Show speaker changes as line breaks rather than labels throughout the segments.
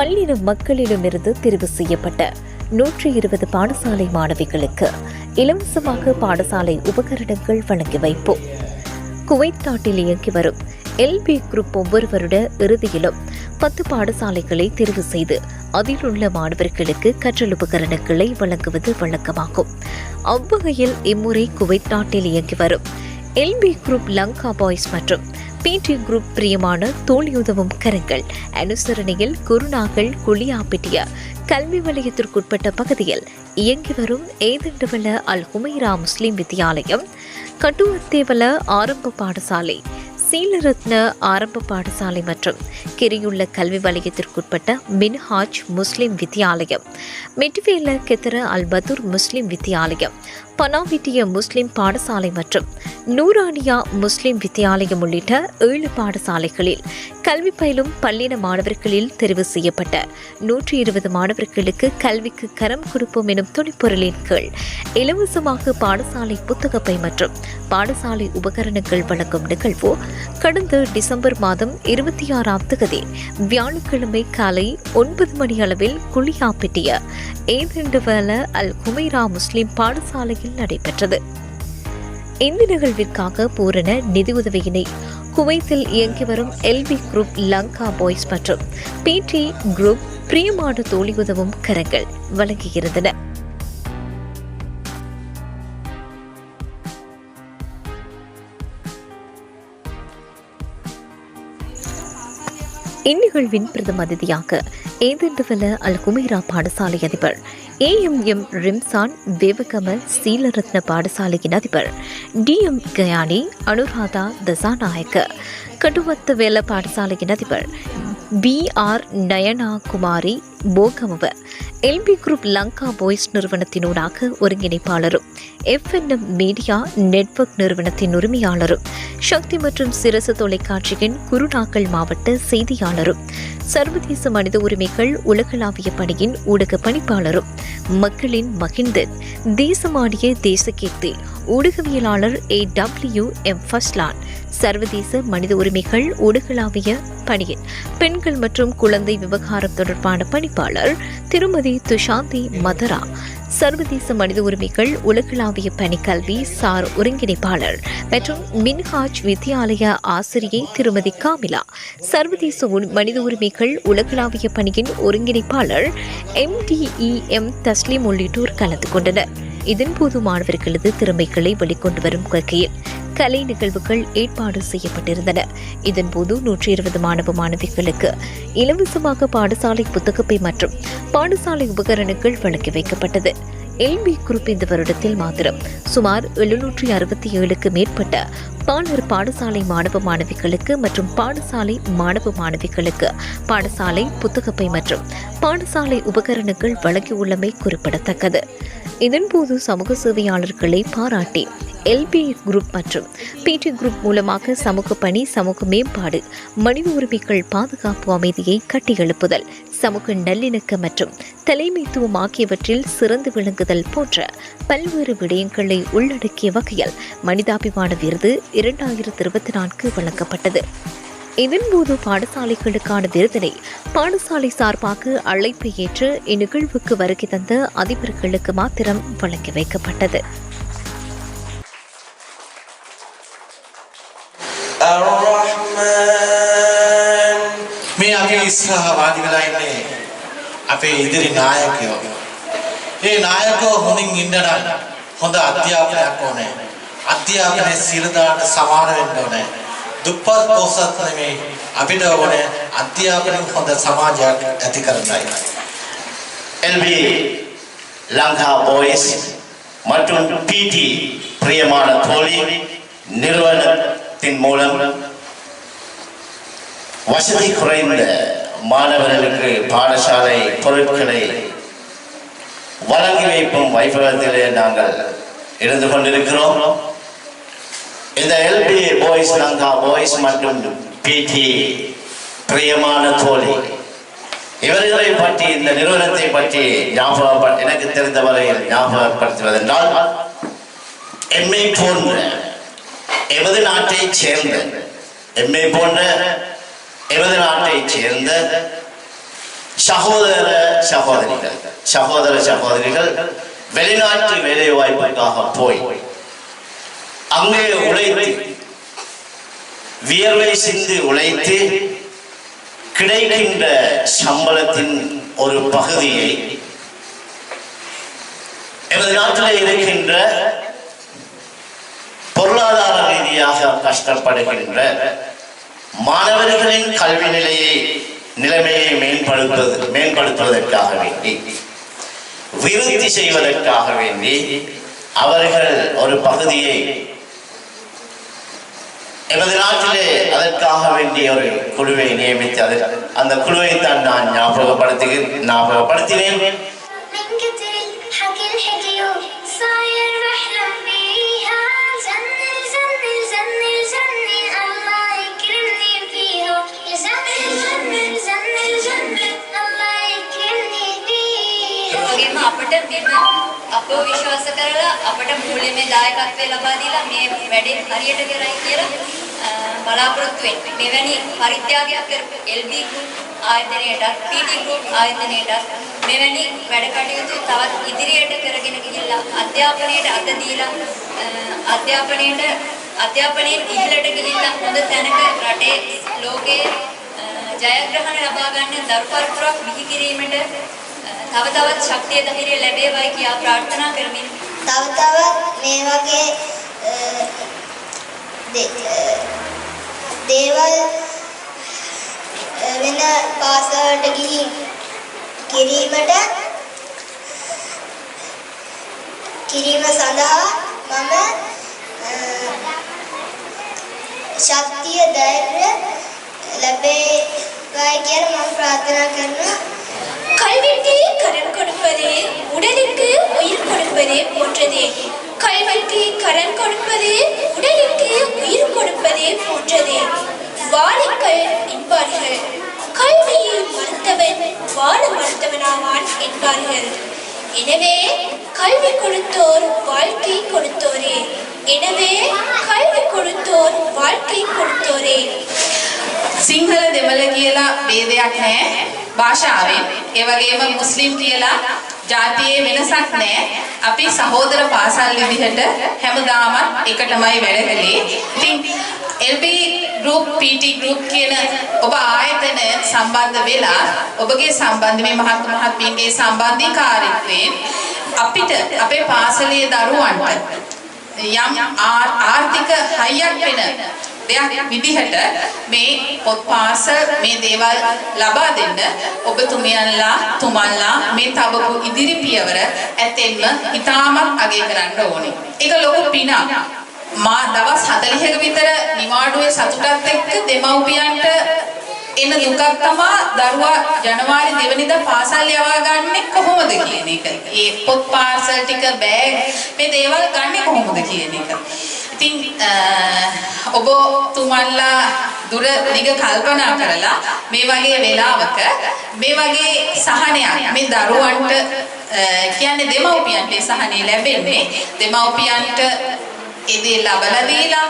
பல்லின மக்களிடமிருந்து தெரிவு செய்யப்பட்ட நூற்றி இருபது பாடசாலை மாணவிகளுக்கு இலவசமாக பாடசாலை உபகரணங்கள் வழங்கி வைப்போம். குவைத் நாட்டில் இயங்கி வரும் எல்பி குரூப் ஒவ்வொரு வருட இறுதியிலும் பத்து பாடசாலைகளை தெரிவு செய்து அதில் உள்ள மாணவர்களுக்கு கற்றல் உபகரணங்களை வழங்குவது வழக்கமாகும். அவ்வகையில் இம்முறை குவைத் நாட்டில் இயங்கி வரும் எல்பி குரூப் லங்கா பாய்ஸ் மற்றும் பிடி குரூப் பிரியமான தோல்யுதவும் கரங்கள். அனுசரணையில் குருநாகல் குளியாப்பிட்டிய கல்வி வலயத்திற்குட்பட்ட பகுதியில் இயங்கி வரும் ஏதண்டவல அல் ஹுமைரா முஸ்லிம் வித்தியாலயம் கட்டுவத்தேவல ஆரம்ப பாடசாலை சீலரத்ன ஆரம்ப பாடசாலை மற்றும் கிரியுள்ள கல்வி வலயத்திற்குட்பட்ட மின்ஹாஜ் முஸ்லிம் வித்தியாலயம் மெட்வேல கெத்தர அல் பதூர் முஸ்லிம் வித்தியாலயம் பனாவிட்டிய முஸ்லிம் பாடசாலை மற்றும் நூரானியா முஸ்லிம் வித்தியாலயம் உள்ளிட்ட ஏழு பாடசாலைகளில் கல்வி பயிலும் பள்ளின மாணவர்களில் தெரிவு செய்யப்பட்ட நூற்றி இருபது மாணவர்களுக்கு கல்விக்கு கரம் கொடுப்போம் எனும் துணிப்பொருளின் கீழ் இலவசமாக பாடசாலை புத்தகப்பை மற்றும் பாடசாலை உபகரணங்கள் வழங்கும் நிகழ்வு கடந்த டிசம்பர் மாதம் இருபத்தி ஆறாம் தேதி வியாழக்கிழமை காலை ஒன்பது மணி அளவில் குளியாப்பிட்டிய ஏதெண்டுவல அல் குமைரா முஸ்லிம் பாடசாலையில் நடைபெற்றது. இந்த நிகழ்விற்காக பூரண நிதியுதவியினை குவைத்தில் இயங்கி வரும் எல்பி குரூப் லங்கா பாய்ஸ் மற்றும் பிடி குரூப் பிரியமான தோழி உதவும் கரங்கள் வழங்கியிருந்தன இந்நிகழ்வின் பிரதம அதிதியாக ஏதெண்டுவல அல் குமேரா பாடசாலை அதிபர் ஏஎம்எம் ரிம்சான் வேவகமல் சீலரத்ன பாடசாலையின் அதிபர் டிஎம் கயானி அனுராதா தசாநாயக்க கடுவத்த வேல பாடசாலையின் அதிபர் B R Nayana Kumari போகமவ LB group Lanka boys நிறுவனத்தினூடாக ஒருங்கிணைப்பாளரும். எஃப்என்எம் மீடியா நெட்வொர்க் நிறுவனத்தின் உரிமையாளரும். சக்தி மற்றும் சிரசு தொலைக்காட்சியின் குருநாக்கல் மாவட்ட செய்தியாளரும். சர்வதேச மனித உரிமைகள் உலகளாவிய பணியின் ஊடக பணிப்பாளரும். மக்களின் மகிந்தன் தேசமாடிய தேசகீர்த்தி ஊடகவியலாளர் ஏ டபிள்யூ எம் ஃபஸ்லான் சர்வதேச மனித உரிமைகள் ஊடகளாவிய பணியின் பெண்கள் மற்றும் குழந்தை விவகாரம் தொடர்பான பணிப்பாளர் திருமதி துஷாந்தி மதரா. சர்வதேச மனித உரிமைகள் உலகளாவிய பணிக்கல்வி சார் ஒருங்கிணைப்பாளர் மற்றும் மின்ஹாஜ் வித்யாலய ஆசிரியை திருமதி காமிலா. சர்வதேச மனித உரிமைகள் உலகளாவிய பணியின் ஒருங்கிணைப்பாளர் எம்டிஇஎம் தஸ்லீம் உள்ளிட்டோர் கலந்து கொண்டனர். இதன்போது மாணவர்களது திறமைகளை வெளிக்கொண்டு வரும் வகையில் கலை நிகழ்வுகள் ஏற்பாடு செய்யப்பட்டிருந்தன. இதன்போது நூற்றி இருபது மாணவ மாணவிகளுக்கு இலவசமாக பாடசாலை புத்தகப்பை மற்றும் பாடசாலை உபகரணங்கள் வழங்கி வைக்கப்பட்டது. எல்பி குரூப் இந்த வருடத்தில் மாத்திரம் சுமார் எழுநூற்றி அறுபத்தி ஏழுக்கு மேற்பட்ட பாலர் பாடசாலை மாணவ மாணவிகளுக்கு மற்றும் பாடசாலை மாணவ மாணவிகளுக்கு பாடசாலை புத்தகப்பை மற்றும் பாடசாலை உபகரணங்கள் வழங்கியுள்ளமை குறிப்பிடத்தக்கது. இதன்போது சமூக சேவையாளர்களை பாராட்டி எல்பி குரூப் மற்றும் பிடி குரூப் மூலமாக சமூக பணி சமூக மேம்பாடு மனித உரிமைகள் பாதுகாப்பு அமைதியை கட்டியெழுப்புதல் சமூக நல்லிணக்கம் மற்றும் தலைமைத்துவம் ஆகியவற்றில் சிறந்து விளங்குதல் போன்ற பல்வேறு விடயங்களை உள்ளடக்கிய வகையில் மனிதாபிமான விருது இரண்டாயிரத்தி இருபத்தி நான்கு வழங்கப்பட்டது இதன்போது பாடசாலைகளுக்கான விருதினை பாடசாலை சார்பாக அழைப்பு ஏற்று இந்நிகழ்வுக்கு வருகை தந்த அதிபர்களுக்கு மாத்திரம் வழங்கி வைக்கப்பட்டது.
අර්රහ්මාන්
මේ අපි ඉස්සරහ වාඩි වෙලා ඉන්නේ අපේ ඉදිරි නායකයෝ. ඒ නායකයෝ හොඳින් ඉන්න නම් හොඳ අධ්‍යාපනයක් ඕනේ. අධ්‍යාපනයේ සිරදාට සමාන වෙන්න ඕනේ. දුප්පත් පොසත් නෙමෙයි අපිට ඕනේ අධ්‍යාපනයේ හොඳ සමාජයක් ඇති කරගන්නයි.
LB ලංකා බොයිස් மற்றும் பிடி பிரியமான தோழி நிறுவன நிறுவனத்தின் மூலம் வசதி குறைந்த மாணவர்களுக்கு பாடசாலை பொருட்களை வழங்கி வைக்கும் வைபவத்திலே நாங்கள் இருந்து கொண்டிருக்கிறோம். இந்த எல்பி பாய்ஸ் லங்கா பாய்ஸ் மற்றும் பிடி பிரியமான தோழி இவர்களை பற்றி இந்த நிறுவனத்தை பற்றி ஞாபகம் எனக்கு தெரிந்த வரையில் ஞாபகப்படுத்துவதென்றால் எம்மை போன்ற எமது நாட்டைச் சேர்ந்த எம்மை போன்ற எமது நாட்டை சேர்ந்த சகோதர சகோதரிகள் சகோதர சகோதரிகள் வெளிநாட்டு வேலை வாய்ப்புக்காக போய் அங்கே உழைத்து வியர்வை சிந்து உழைத்து கிடைக்கின்ற சம்பளத்தின் ஒரு பகுதியை எமது நாட்டில் இருக்கின்ற பொருளாதார கஷ்டப்படுகின்ற மாணவர்களின் கல்வி நிலையை நிலைமையை மேம்படுத்துவது மேம்படுத்துவதற்காக வேண்டி விருத்தி செய்வதற்காக வேண்டி அவர்கள் ஒரு பகுதியை எமது நாட்டிலே அதற்காக வேண்டிய ஒரு குழுவை நியமித்து அந்த குழுவை தான் நான் ஞாபகப்படுத்துகிறேன் ஞாபகப்படுத்தினேன்.
අපිට මෙම අපව විශ්වාස කරලා අපට මූල්‍යමය දායකත්වය ලබා දීලා මේ වැඩේ හරියට කරයි කියලා අ, බලාපොරොත්තු වෙන්නේ. මෙවැනි පරිත්‍යාගයක් කරපු LB group ආයතනයටත් PT group ආයතනයටත් මෙවැනි වැඩ කටයුතු තවත් ඉදිරියට කරගෙන ගිහිල්ලා අධ්‍යාපනයට අත දීලා අ, අධ්‍යාපනයට අධ්‍යාපනයෙන් ඉහළට ගිහිල්ලා හොඳ තැනක රටේ ලෝකයේ අ, ජයග්‍රහණ ලබා ගන්න දරු පරපුරක් බිහි කිරීමට තව තවත් ශක්තිය ධෛර්යය ලැබේවයි කියා ප්‍රාර්ථනා කරමින්
තව තවත් මේ වගේ අ, දේ- අ, දේවල් අ, වෙන පාසලට ගිහින් කිරීමට කිරීම සඳහා මම අ, ශක්තිය ධෛර්ය ලැබේවායි කියලා මම ප්‍රාර්ථනා කරනවා.
கல்விக்கு கடன் கொடுப்பது உடலுக்கு உயிர் கொடுப்பது போன்றது. கல்விக்கு கடன் கொடுப்பது உடலுக்கு உயிர் கொடுப்பது போன்றது. வாழுங்கள் என்பார்கள். கல்வியை மறுத்தவன் வாழ மறுத்தவனாவான் என்பார்கள். எனவே கல்வி கொடுத்தோர் வாழ்க்கை கொடுத்தோரே. எனவே கல்வி கொடுத்தோர் வாழ்க்கை கொடுத்தோரே.
සිංහල දෙමළ කියලා භාෂාවෙන්. ඒ වගේම මුස්ලිම් කියලා ජාතියේ වෙනසක් නැහැ. අපි සහෝදර පාසල් විදිහට හැමදාමත් එකටමයි වැඩ කළේ. ඉතින් LB group PT group කියන ඔබ ආයතන සම්බන්ධ වෙලා ඔබගේ සම්බන්ධ මේ මහත් මහත්මීන්ගේ සම්බන්ධීකාරීත්වයෙන් අපිට අපේ පාසලේ දරුවන්ට යම් ආ- ආර්ථික හයියක් වෙන දෙයක් විදිහට මේ පොත් පාසල් මේ දේවල් ලබා දෙන්න ඔබතුමියන්ලා තුමන්ලා මේ තබපු ඉදිරි පියවර ඇතෙන්ම ඉතාමත් අගය කරන්න ඕනේ. ඒක ලොකු පිනක්. මා දවස් 40ක විතර නිවාඩුවේ සතුටත් එක්ක දෙමව්පියන්ට එන දුකක් තමා දරුවා ජනවාරි දෙවනිදා පාසල් යවා ගන්නෙ කොහොමද කියන එක. ඒ පොත් පාර්සල් ටික බෑග් මේ දේවල් ගන්නෙ කොහොමද කියන එක. ඉතින් අ, ඔබ තුමන්ලා දුර දිග කල්පනා කරලා මේ වගේ වෙලාවක මේ වගේ සහනයක් මේ දරුවන්ට අ, කියන්නේ දෙමව්පියන්ට ඒ සහනය ලැබෙන්නේ දෙමව්පියන්ට ඉදී ලබලා දීලා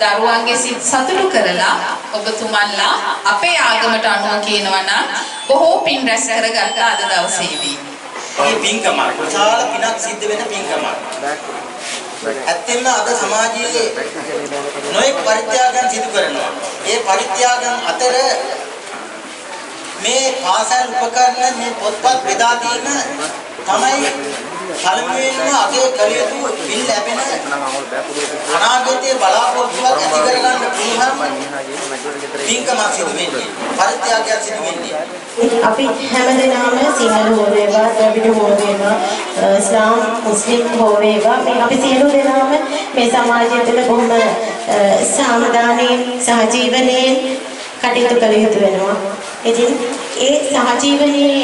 දරුවන්ගේ සිත් සතුටු කරලා ඔබතුමන්ලා අපේ ආගමට අනුව කියනවා නම් බොහෝ පින් රැස් කරගත්ත අද දවසේදී.
මේ පින්කම විශාල පිනක් සිද්ධ වෙන පින්කමක්. ඇත්තෙන්ම අද සමාජයේ නොයෙක් පරිත්‍යාගයන් සිදු කරනවා. ඒ පරිත්‍යාගයන් අතර මේ පාසල් උපකරණ මේ පොත්පත් බෙදා දීම තමයි පළමුවෙන්ම අගේ කළ යුතු පින් ලැබෙන අනාගතයේ බලාපොරොත්තුවක් ඇති කරගන්න පුළුවන් පින්කමක් සිදු වෙන්නේ. පරිත්‍යාගයක් සිදු වෙන්නේ.
අපි හැමදෙනාම සිංහල හෝ වේවා ද්‍රවිඩ හෝ වේවා අ, ඉස්ලාම් මුස්ලිම් හෝ වේවා මේ අපි සියලු දෙනාම මේ සමාජය තුළ බොහොම අ, සාමදානයෙන් සහජීවනයෙන් කටයුතු කළ යුතු වෙනවා. ඉතින් ඒ සහජීවනයේ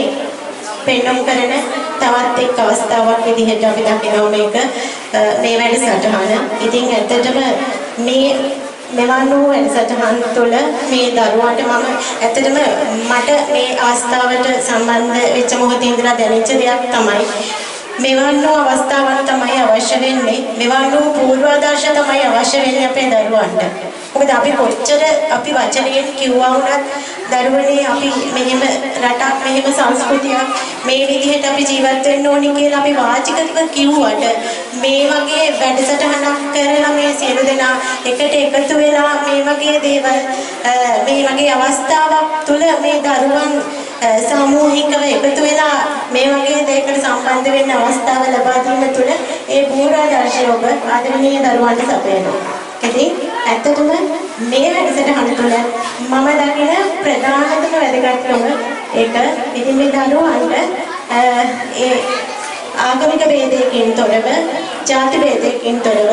පෙන්වම් කරන තවත් එක් අවස්ථාවක් විදිහට අපි දකිනවා මේක අ, මේ වැඩසටහන. ඉතින් ඇත්තටම මේ මෙවන් වූ වැඩසටහන් තුළ මේ දරුවාට මම ඇත්තටම මට මේ අවස්ථාවට සම්බන්ධ වෙච්ච මොහොතේ ඉඳලා දැනෙච්ච දෙයක් තමයි මෙවන් වූ අවස්ථාවක් තමයි අවශ්‍ය වෙන්නේ. මෙවන් වූ පූර්වාදර්ශ තමයි අවශ්‍ය වෙන්නේ අපේ දරුවන්ට. මොකද අපි කොච්චර අපි වචනයෙන් කිව්වා වුණත් දරුවනේ අපි මෙහෙම රටක් මෙහෙම සංස්කෘතියක් මේ විදිහට අපි ජීවත් වෙන්න ඕනි කියලා අපි වාචිකව කිව්වට මේ වගේ වැඩසටහනක් කරලා මේ සියලු දෙනා එකට එකතු වෙලා මේ වගේ දේවල් අ, මේ වගේ අවස්ථාවක් තුල මේ දරුවන් අ, සාමූහිකව එකතු වෙලා මේ වගේ දෙයකට සම්බන්ධ වෙන්න අවස්ථාව ලබා දීම තුළ ඒ පූර්වාදර්ශය ඔබ ආදරණීය දරුවන්ට සපයනවා. ඉතින් ඇත්තටම මේ වැඩසටහන තුළ මම දකින ප්‍රධානතම වැදගත්කම ඒක ඉතින් මේ දරුවන්ට අ, ඒ ආගමික ભેදයකින් තොරව, ජාති ભેදයකින් තොරව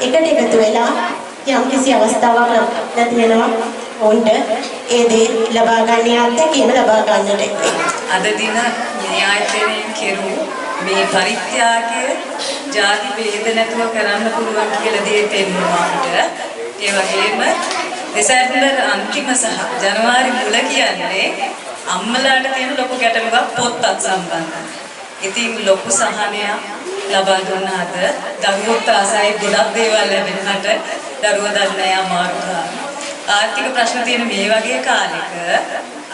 එකට එකතු වෙලා යම්කිසි අවස්ථාවක් ලැබලා තියෙනවා ඔවුන්ට ඒ දේ ලබා ගන්න අත්දැකීම ලබා ගන්නට
අද දින න්‍යායපතියෙන් කෙරූ මේ පරිත්‍යාගය ಜಾති ભેද නැතුව කරන්න පුළුවන් කියලා දේ පෙන්වනවා අපිට. ඒ වගේම දෙසැම්බර් අන්තිම සහ ජනවාරි මුල කියන්නේ අම්මලාට තියෙන ලොකු ගැටලුවක් පොත්තක් සම්බන්ධයි. ඉතින් ලොකු සහනයක් ලබා දුන්න අද දරුවොත් ආසයි ගොඩක් දේවල් ලැබෙනකට දරුවෝ දන්නේ අමාරු ආර්ථික ප්‍රශ්න තියෙන මේ වගේ කාලෙක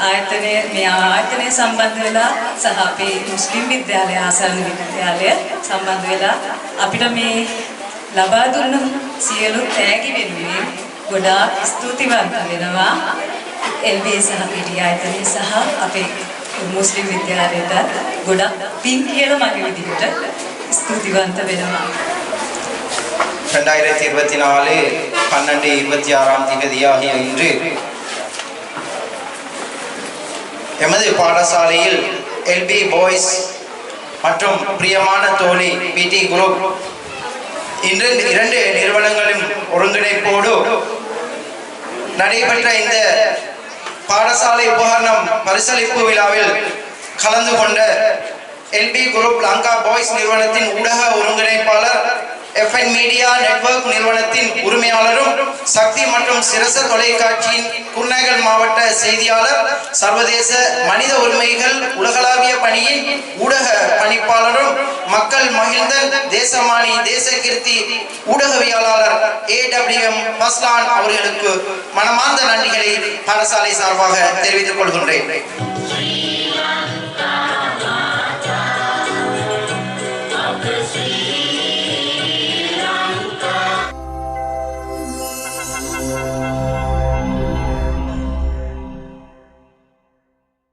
ආයතනය මේ ආයතනය සම්බන්ධ වෙලා සහ අපේ මුස්ලිම් විද්‍යාලය ආසන්න විද්‍යාලය සම්බන්ධ වෙලා අපිට මේ ලබා දුන්න සියලු තෑගි වෙනුවෙන් ගොඩාක් ස්තුතිවන්ත වෙනවා එල්බී සහ පිටි ආයතනය සහ අපේ මුස්ලිම් විද්‍යාලයට ගොඩක් පින් කියලා මගේ විදිහට ස්තුතිවන්ත වෙනවා
ரெண்டாயிரத்தி இருபத்தி நாலு பன்னெண்டு இருபத்தி ஆறாம் தேதியாகிய இன்று எமது பாடசாலையில் எல்பி பாய்ஸ் மற்றும் பிரியமான தோழி பிடி குரூப் இன்று இரண்டு நிறுவனங்களின் ஒருங்கிணைப்போடு நடைபெற்ற இந்த பாடசாலை உபகரணம் பரிசளிப்பு விழாவில் கலந்து கொண்ட எல்பி குரூப் லங்கா பாய்ஸ் நிறுவனத்தின் ஊடக ஒருங்கிணைப்பாளர் எஃப்என் மீடியா நெட்வொர்க் நிறுவனத்தின் உரிமையாளரும் சக்தி மற்றும் சிரச தொலைக்காட்சியின் குர்நகல் மாவட்ட செய்தியாளர் சர்வதேச மனித உரிமைகள் உலகளாவிய பணியின் ஊடக பணிப்பாளரும் மக்கள் மகிழ்ந்தன் தேசமானி தேசகீர்த்தி ஊடகவியலாளர் ஏ டபிள்யூ எம் பஸ்லான் அவர்களுக்கு மனமார்ந்த நன்றிகளை பாடசாலை சார்பாக தெரிவித்துக் கொள்கின்றேன்.